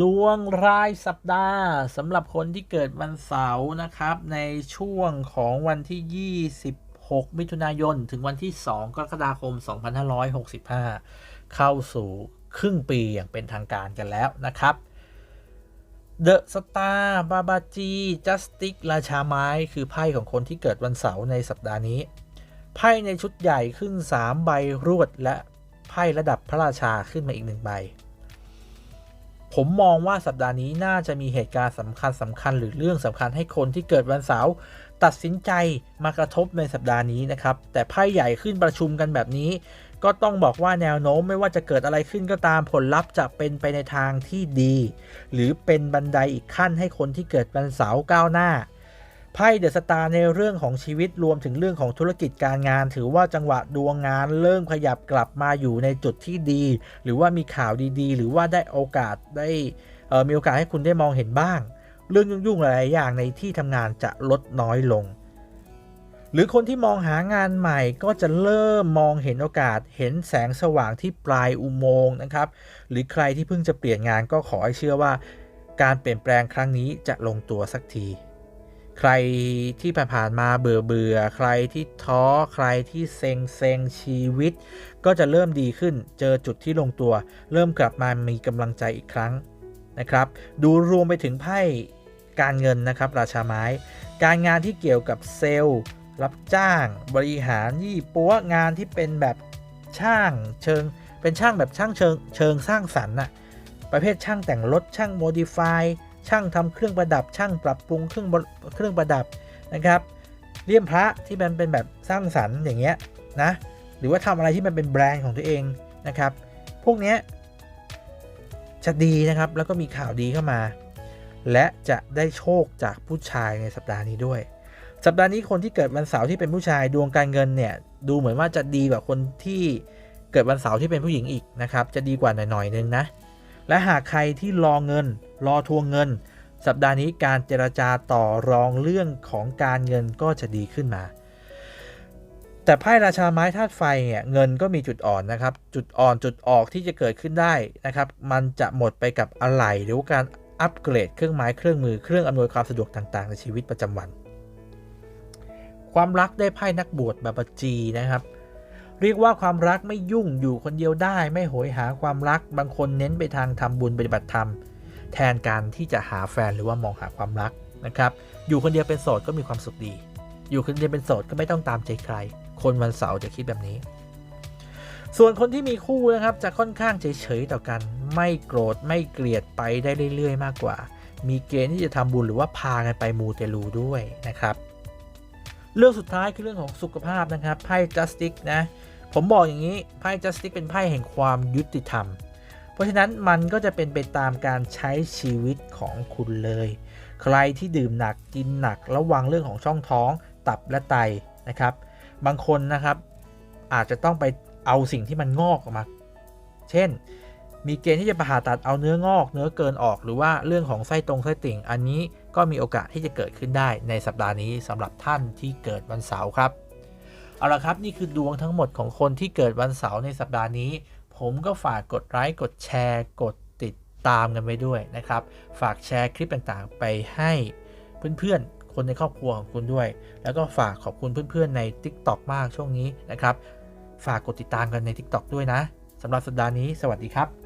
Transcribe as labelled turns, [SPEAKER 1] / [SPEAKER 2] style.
[SPEAKER 1] ดวงรายสัปดาห์สำหรับคนที่เกิดวันเสาร์นะครับ ในช่วงของวันที่ 26 มิถุนายน ถึงวันที่ 2 กรกฎาคม 2565 เข้าสู่ครึ่งปีอย่างเป็นทางการกันแล้วนะครับเดอะสตาร์บาบาจีจัสติกราชาไม้คือไพ่ของคนที่เกิดวันเสาร์ในสัปดาห์นี้ ไพ่ในชุดใหญ่ขึ้น 3 ใบรวดและไพ่ระดับพระราชาขึ้นมาอีกหนึ่งใบ ผมมองว่าสัปดาห์นี้น่าจะมีเหตุการณ์สำคัญสำคัญหรือเรื่องสำคัญให้คนที่เกิดวันเสาร์ตัดสินใจมากระทบในสัปดาห์นี้นะครับ แต่ไพ่ใหญ่ขึ้นประชุมกันแบบนี้ ก็ต้องบอกว่าแนวโน้มไม่ว่าจะเกิดอะไรขึ้นก็ตามผลลัพธ์จะเป็นไปในทางที่ดี หรือเป็นบันไดอีกขั้นให้คนที่เกิดวันเสาร์ก้าวหน้า ไพ่เดอะสตาร์ในเรื่องของชีวิตรวมถึงเรื่องของธุรกิจการงาน ถือว่าจังหวะดวงงานเริ่มขยับกลับมาอยู่ในจุดที่ดี หรือว่ามีข่าวดีๆ หรือว่าได้โอกาสได้มีโอกาสให้คุณได้มองเห็นบ้าง เรื่องยุ่งๆหลายๆอย่างในที่ทำงานจะลดน้อยลง หรือคนที่มองหางานใหม่ก็จะเริ่มมองเห็นโอกาส เห็นแสงสว่างที่ปลายอุโมงค์นะครับ หรือใครที่เพิ่งจะเปลี่ยนงานก็ขอให้เชื่อว่า การเปลี่ยนแปลงครั้งนี้จะลงตัวสักที ใครที่ผ่านมาเบื่อเบื่อๆใครที่ท้อใครที่เซ็งเซ็งชีวิต ก็จะเริ่มดีขึ้น เจอจุดที่ลงตัว เริ่มกลับมามีกำลังใจอีกครั้งนะครับ ดูรวมไปถึงไพ่การเงินนะครับ ราชาไม้ การงานที่เกี่ยวกับเซลล์ รับจ้าง บริหารยี่ปัวงานที่เป็นแบบช่างเชิง เป็นช่างแบบช่างเชิงเชิงสร้างสรรค์น่ะประเภทช่างแต่งรถช่างโมดิฟาย ช่างทำเครื่องประดับ ช่างปรับปรุงเครื่องเครื่องประดับนะครับเลี่ยมพระที่มันเป็นแบบสร้างสรรค์อย่างเงี้ยนะหรือว่าทำอะไรที่มันเป็นแบรนด์ของตัวเองนะครับ พวกเนี้ยจะดีนะครับแล้วก็มีข่าวดีเข้ามา และจะได้โชคจากผู้ชายในสัปดาห์นี้ด้วย สัปดาห์นี้คนที่เกิดวันเสาร์ที่เป็นผู้ชายดวงการเงินเนี่ยดูเหมือนว่าจะดีกว่าคนที่เกิดวันเสาร์ที่เป็นผู้หญิงอีกนะครับจะดีกว่าหน่อยๆนึงนะและหากใครที่รอเงิน รอทวงเงิน สัปดาห์นี้การเจรจาต่อรองเรื่องของการเงินก็จะดีขึ้นมา แต่ไพ่ราชาไม้ธาตุไฟเนี่ยเงินก็มีจุดอ่อนนะครับ จุดอ่อนจุดออกที่จะเกิดขึ้นได้นะครับ มันจะหมดไปกับอะไหล่หรือการอัปเกรดเครื่องไม้เครื่องมือเครื่องอำนวยความสะดวกต่างๆ ในชีวิตประจำวัน ความรักได้ไพ่นักบวชแบบบัจีนะครับ เรียกว่าความรักไม่ยุ่งอยู่คนเดียวได้ ไม่โหยหาความรักบางคนเน้นไปทางทำบุญปฏิบัติธรรม แทนการที่จะหาแฟนหรือว่ามองหาความรักนะครับ อยู่คนเดียวเป็นโสดก็มีความสุขดี อยู่คนเดียวเป็นโสดก็ไม่ต้องตามใจใคร คนวันเสาร์จะคิดแบบนี้ ส่วนคนที่มีคู่นะครับจะค่อนข้างเฉยๆต่อกัน ไม่โกรธไม่เกลียดไปได้เรื่อย ๆ มากกว่า มีเกณฑ์ที่จะทำบุญหรือว่าพากันไปมูเตลูด้วยนะครับ เรื่องสุดท้ายคือเรื่องของสุขภาพนะครับไพ่ justice นะผมบอกอย่างนี้ไพ่ justice เป็นไพ่แห่งความยุติธรรม เพราะฉะนั้นมันก็จะเป็นไปตามการใช้ชีวิตของคุณเลย ใครที่ดื่มหนักกินหนักระวังเรื่องของช่องท้อง ตับและไตนะครับ บางคนนะครับอาจจะต้องไปเอาสิ่งที่มันงอกออกมา เช่น มีเกณฑ์ที่จะผ่าตัดเอาเนื้องอก เนื้อเกินออกหรือว่าเรื่องของไส้ตรงไส้ติ่ง อันนี้ก็มีโอกาสที่จะเกิดขึ้นได้ในสัปดาห์นี้สำหรับท่านที่เกิดวันเสาร์ครับเอาละครับนี่คือดวงทั้งหมดของคนที่เกิดวันเสาร์ในสัปดาห์นี้ ผมก็ฝากกดไลค์กดแชร์กดติดตามกันไปด้วยนะครับ ฝากแชร์คลิปต่างๆ ไปให้เพื่อนๆ คนในครอบครัวของคุณด้วย แล้วก็ฝากขอบคุณเพื่อนๆใน TikTok มากช่วงนี้นะครับ ฝากกดติดตามกันใน TikTok ด้วยนะสำหรับสัปดาห์นี้ สวัสดีครับ